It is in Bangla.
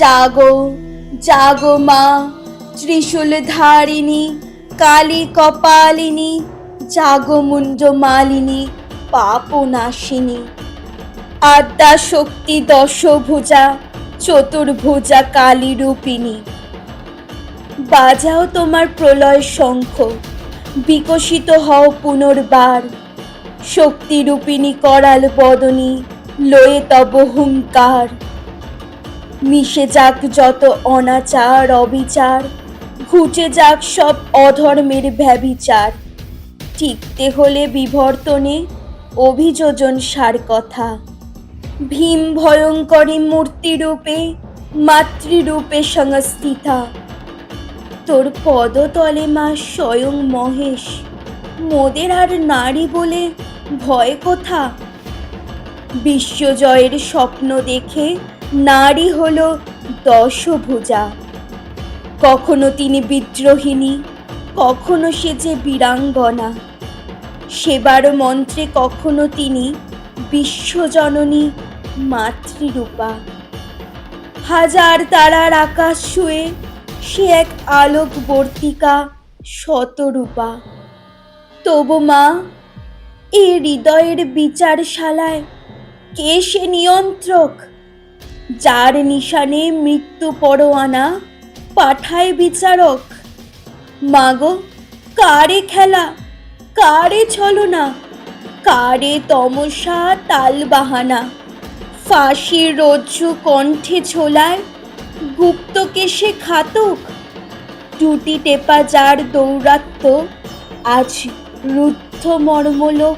জাগো জাগো মা ত্রিশূল ধারিণী কালী কপালিনী জাগো মুঞ্জ মালিনী পাপ নাশিনী আদ্যা শক্তি দশভুজা চতুর্ভুজা কালী রূপিণী বাজাও তোমার প্রলয় শঙ্খ বিকশিত হও পুনর্বার শক্তিরূপিণী করাল বদনী, লয়ে তব হুঙ্কার। মিশে যাক যত অনাচার, অবিচার, ঘুচে যাক সব অধর্মের ব্যবিচার। টিকতে হলে বিবর্তনে অভিযোজন সার কথা। ভীম ভয়ঙ্করী মূর্তিরূপে, মাতৃরূপে সংস্থিতা। তোর পদতলে মা স্বয়ং মহেশ, মোদের আর নারী বলে ভয় কোথা? বিশ্বজয়ের স্বপ্ন দেখে নারী হলো দশভুজা। কখনো তিনি বিদ্রোহিণী, কখনো সে যে বীরাঙ্গনা। সেবার মন্ত্রে কখনো তিনি বিশ্বজননী মাতৃরূপা। হাজার তারার আকাশ শুয়ে সে এক আলোকবর্তিকা শতরূপা। তবু মা এ হৃদয়ের বিচারশালায় কে সে নিয়ন্ত্রক? যার নিশানে মৃত্যু পরোয়ানা পাঠায় বিচারক। মাগো, কারে খেলা? কারে ছলনা? কারে তমসা তাল বাহানা ফাঁসির রজ্জু কণ্ঠে ছোলায় গুপ্তকে সে খাতক টুটি টেপা যার দৌরাত্ম আজ রুদ্ধ মর্মলোক